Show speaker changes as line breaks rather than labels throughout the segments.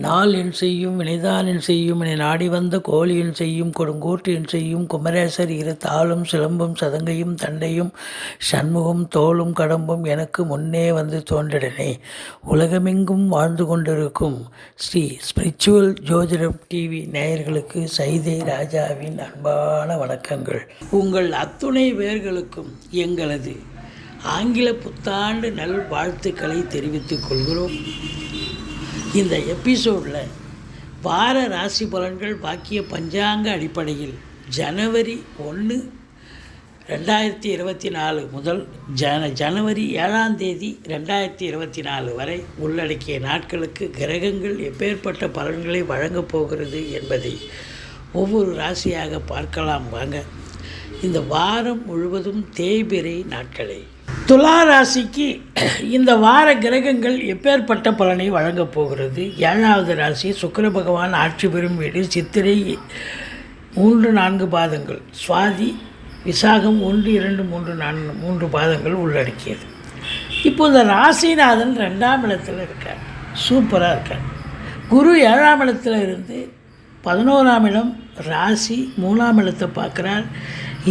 நாள் என் செய்யும் வினைதான் என் செய்யும் என நாடி வந்த கோழியின் செய்யும் கொடுங்கூற்று என் செய்யும் குமரேசர் இரு தாளும் சிலம்பும் சதங்கையும் தண்டையும் சண்முகம் தோளும் கடம்பும் எனக்கு முன்னே வந்து தோன்றிடனே. உலகமெங்கும் வாழ்ந்து கொண்டிருக்கும் ஸ்ரீ ஸ்பிரிச்சுவல் ஜோதிடம் டிவி நேயர்களுக்கு சைதை ராஜாவின் அன்பான வணக்கங்கள். உங்கள் அத்துணை பேர்களுக்கும் எங்களது ஆங்கில புத்தாண்டு நல் வாழ்த்துக்களை தெரிவித்துக் கொள்கிறோம். இந்த எபிசோடில் வார ராசி பலன்கள் பாக்கிய பஞ்சாங்க அடிப்படையில் ஜனவரி ஒன்று ரெண்டாயிரத்தி இருபத்தி நாலு முதல் ஜன ஜனவரி ஏழாம் தேதி ரெண்டாயிரத்தி இருபத்தி நாலு வரை உள்ளடக்கிய நாட்களுக்கு கிரகங்கள் எப்பேற்பட்ட பலன்களை வழங்கப் போகிறது என்பதை ஒவ்வொரு ராசியாக பார்க்கலாம் வாங்க. இந்த வாரம் முழுவதும் தேய்பிரை நாட்களை. துலா ராசிக்கு இந்த வார கிரகங்கள் எப்பேற்பட்ட பலனை வழங்கப் போகிறது? ஏழாவது ராசி சுக்கர பகவான் ஆட்சி பெறும் வீடு சித்திரை மூன்று நான்கு பாதங்கள். சுவாதி விசாகம் ஒன்று இரண்டு மூன்று நான்கு மூன்று பாதங்கள் உள்ளடக்கியது. இப்போ இந்த ராசிநாதன் ரெண்டாம் இடத்தில் இருக்கார். சூப்பராக இருக்கார். குரு ஏழாம் இடத்துல இருந்து பதினோராம் இடம் ராசி மூணாம் இடத்தை பார்க்குறார்.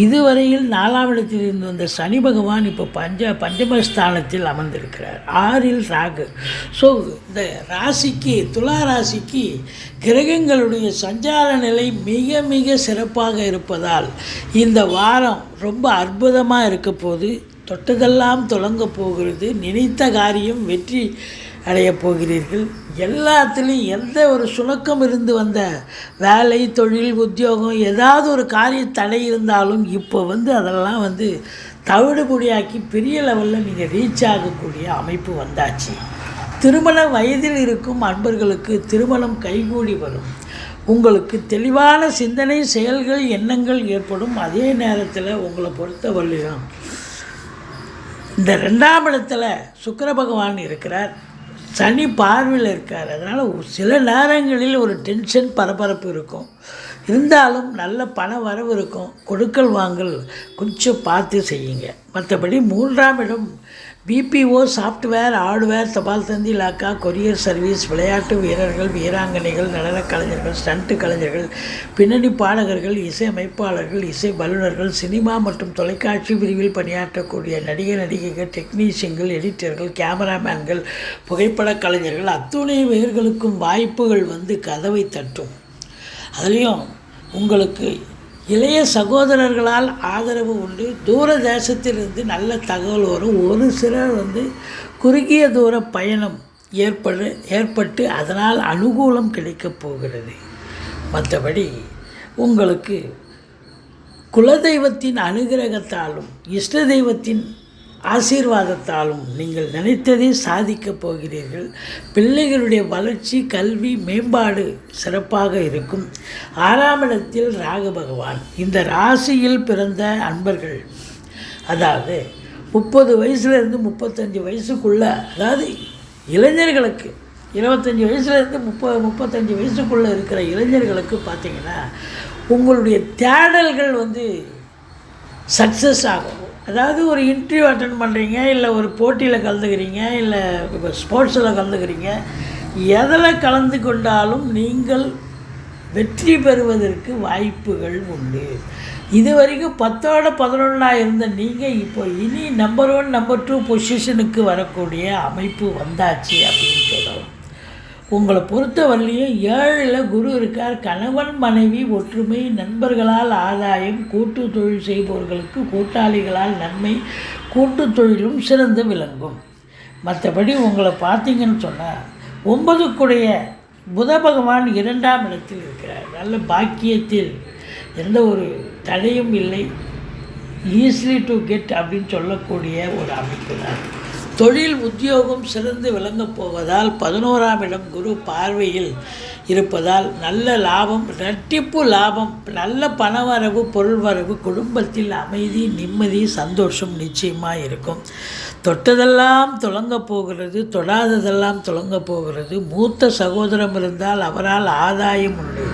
இதுவரையில் நாலாம் இடத்தில் இருந்து வந்த சனி பகவான் இப்போ பஞ்ச பஞ்சமஸ்தானத்தில் அமர்ந்திருக்கிறார். ஆறில் ராகு. ஸோ இந்த ராசிக்கு துலா ராசிக்கு கிரகங்களுடைய சஞ்சார நிலை மிக மிக சிறப்பாக இருப்பதால் இந்த வாரம் ரொம்ப அற்புதமாக இருக்க போது தொட்டதெல்லாம் தொடங்க போகிறது. நினைத்த காரியம் வெற்றி அடையப் போகிறீர்கள். எல்லாத்துலேயும் எந்த ஒரு சுணக்கம் இருந்து வந்த வேலை தொழில் உத்தியோகம் ஏதாவது ஒரு காரிய தடை இருந்தாலும் இப்போ வந்து அதெல்லாம் வந்து தவிடுபொடியாக்கி பெரிய லெவலில் நீங்கள் ரீச் ஆகக்கூடிய அமைப்பு வந்தாச்சு. திருமண வயதில் இருக்கும் அன்பர்களுக்கு திருமணம் கைகூடி வரும். உங்களுக்கு தெளிவான சிந்தனை செயல்கள் எண்ணங்கள் ஏற்படும். அதே நேரத்தில் உங்களை பொறுத்தவரையிலும் இந்த ரெண்டாம் இடத்துல சுக்கர பகவான் இருக்கிறார். சனி பார்வையில் இருக்கார். அதனால் சில நேரங்களில் ஒரு டென்ஷன் பரபரப்பு இருக்கும். இருந்தாலும் நல்ல பண வரவு இருக்கும். கொடுக்கல் வாங்கல் கொஞ்சம் பார்த்து செய்யுங்க. மற்றபடி மூன்றாம் இடம் பிபிஓ சாஃப்ட்வேர் ஹார்ட்வேர் தபால் தந்தி இலாக்கா கொரியர் சர்வீஸ் விளையாட்டு வீரர்கள் வீராங்கனைகள் நடன கலைஞர்கள் ஸ்டண்ட்டு கலைஞர்கள் பின்னணி பாடகர்கள் இசை அமைப்பாளர்கள் இசை வல்லுநர்கள் சினிமா மற்றும் தொலைக்காட்சி பிரிவில் பணியாற்றக்கூடிய நடிகர் நடிகைகள் டெக்னீஷியன்கள் எடிட்டர்கள் கேமராமேன்கள் புகைப்பட கலைஞர்கள் அத்துணை பேர்களுக்கும் வாய்ப்புகள் வந்து கதவை தட்டும். அதுலேயும் உங்களுக்கு இளைய சகோதரர்களால் ஆதரவு உண்டு. தூர தேசத்திலிருந்து நல்ல தகவல் வரும். ஒரு சிலர் வந்து குறுகிய தூர பயணம் ஏற்படு ஏற்பட்டு அதனால் அனுகூலம் கிடைக்கப் போகிறது. மற்றபடி உங்களுக்கு குலதெய்வத்தின் அனுகிரகத்தாலும் இஷ்ட தெய்வத்தின் ஆசீர்வாதத்தாலும் நீங்கள் நினைத்ததை சாதிக்கப் போகிறீர்கள். பிள்ளைகளுடைய வளர்ச்சி கல்வி மேம்பாடு சிறப்பாக இருக்கும். ஆறாம் இடத்தில் ராகு பகவான். இந்த ராசியில் பிறந்த அன்பர்கள் அதாவது முப்பது வயசுலேருந்து முப்பத்தஞ்சு வயசுக்குள்ளே அதாவது இளைஞர்களுக்கு இருபத்தஞ்சி வயசுலேருந்து முப்பது முப்பத்தஞ்சு வயசுக்குள்ளே இருக்கிற இளைஞர்களுக்கு பார்த்திங்கன்னா உங்களுடைய தேடல்கள் வந்து சக்ஸஸ் ஆகும். அதாவது ஒரு இன்டர்வியூ அட்டன் பண்ணுறீங்க இல்லை ஒரு போட்டியில் கலந்துக்கிறீங்க இல்லை இப்போ ஸ்போர்ட்ஸில் கலந்துக்கிறீங்க எதில் கலந்து கொண்டாலும் நீங்கள் வெற்றி பெறுவதற்கு வாய்ப்புகள் உண்டு. இது வரைக்கும் பத்தோட பதினொன்றாக இருந்த நீங்கள் இப்போ இனி நம்பர் ஒன் நம்பர் டூ பொசிஷனுக்கு வரக்கூடிய அமைப்பு வந்தாச்சு அப்படின்னு சொல்லலாம். உங்களை பொறுத்தவரையிலையும் ஏழில் குரு இருக்கார். கணவன் மனைவி ஒற்றுமை நண்பர்களால் ஆதாயம் கூட்டு தொழில் செய்பவர்களுக்கு கூட்டாளிகளால் நன்மை கூட்டு தொழிலும் சிறந்து விளங்கும். மற்றபடி உங்களை பார்த்தீங்கன்னு சொன்னால் ஒன்பதுக்குடைய புத பகவான் இரண்டாம் இடத்தில் இருக்கிறார். நல்ல பாக்கியத்தில் எந்த ஒரு தடையும் இல்லை. ஈஸிலி டு கெட் அப்படின்னு சொல்லக்கூடிய ஒரு அமைப்பு தான். தொழில் உத்தியோகம் சிறந்து விளங்கப் போவதால் பதினோராம் இடம் குரு பார்வையில் இருப்பதால் நல்ல லாபம் இரட்டிப்பு லாபம் நல்ல பணவரவு பொருள் வரவு குடும்பத்தில் அமைதி நிம்மதி சந்தோஷம் நிச்சயமாக இருக்கும். தொட்டதெல்லாம் தொடங்கப் போகிறது தொடாததெல்லாம் தொடங்கப் போகிறது. மூத்த சகோதரம் இருந்தால் அவரால் ஆதாயம் உண்டு.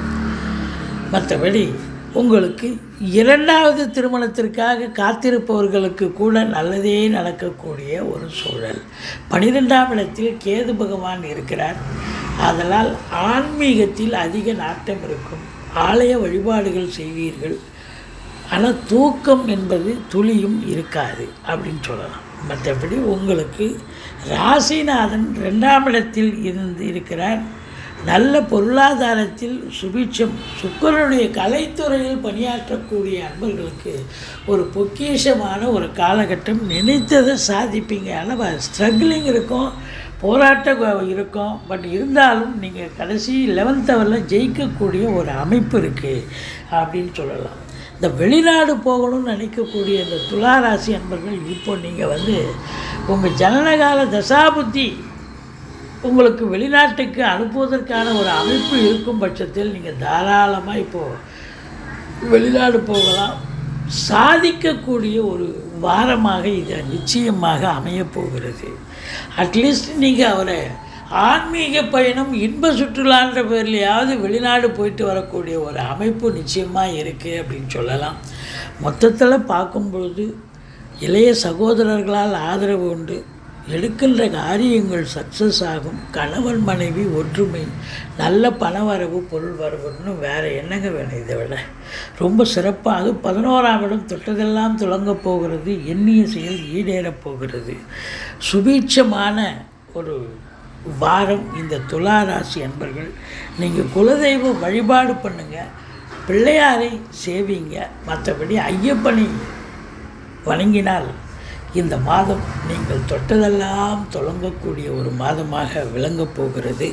மற்றபடி உங்களுக்கு இரண்டாவது திருமணத்திற்காக காத்திருப்பவர்களுக்கு கூட நல்லதே நடக்கக்கூடிய ஒரு சூழல். பனிரெண்டாம் இடத்தில் கேது பகவான் இருக்கிறார். அதனால் ஆன்மீகத்தில் அதிக நாட்டம் இருக்கும். ஆலய வழிபாடுகள் செய்வீர்கள். ஆனால் தூக்கம் என்பது துளியும் இருக்காது அப்படின்னு சொல்லலாம். மற்றபடி உங்களுக்கு ராசிநாதன் ரெண்டாம் இடத்தில் இருந்து இருக்கிறார். நல்ல பொருளாதாரத்தில் சுபிட்சம் சுக்கரனுடைய கலைத்துறையில் பணியாற்றக்கூடிய அன்பர்களுக்கு ஒரு பொக்கிஷமான ஒரு காலகட்டம். நினைத்ததை சாதிப்பீங்க. ஆனால் ஸ்ட்ரகிளிங் இருக்கும் போராட்டம் இருக்கும். பட் இருந்தாலும் நீங்கள் கடைசி லெவன்த் ஹவரில் ஜெயிக்கக்கூடிய ஒரு அமைப்பு இருக்குது அப்படின்னு சொல்லலாம். இந்த வெளிநாடு போகணும்னு நினைக்கக்கூடிய இந்த துளாராசி அன்பர்கள் இப்போ நீங்கள் வந்து உங்கள் ஜனனகால தசாபுத்தி உங்களுக்கு வெளிநாட்டுக்கு அனுப்புவதற்கான ஒரு அமைப்பு இருக்கும் பட்சத்தில் நீங்கள் தாராளமாக இப்போது வெளிநாடு போகலாம். சாதிக்கக்கூடிய ஒரு வாரமாக இது நிச்சயமாக அமையப்போகிறது அட்லீஸ்ட் நீங்கள் அவரை ஆன்மீக பயணம் இன்ப சுற்றுலான்ற பேர்லையாவது வெளிநாடு போயிட்டு வரக்கூடிய ஒரு அமைப்பு நிச்சயமாக இருக்குது அப்படின்னு சொல்லலாம். மொத்தத்தில் பார்க்கும்பொழுது இளைய சகோதரர்களால் ஆதரவு உண்டு. எடுக்கின்ற காரியங்கள் சக்ஸஸ் ஆகும். கணவன் மனைவி ஒற்றுமை நல்ல பண வரவு பொருள் வரவுன்னு வேறு என்னங்க வேணும் இதை விட? ரொம்ப சிறப்பாக பதினோராம் இடம் தொட்டதெல்லாம் துளங்கப் போகிறது எண்ணிய செயல் ஈடேறப் போகிறது. சுபீட்சமான ஒரு வாரம் இந்த துளாராசி அன்பர்கள். நீங்கள் குலதெய்வ வழிபாடு பண்ணுங்கள் பிள்ளையாரை சேவிங்க. மற்றபடி ஐயப்பனை வணங்கினால் இந்த மாதம் நீங்கள் தொட்டதெல்லாம் தொடங்கக்கூடிய ஒரு மாதமாக விளங்கப் போகிறது.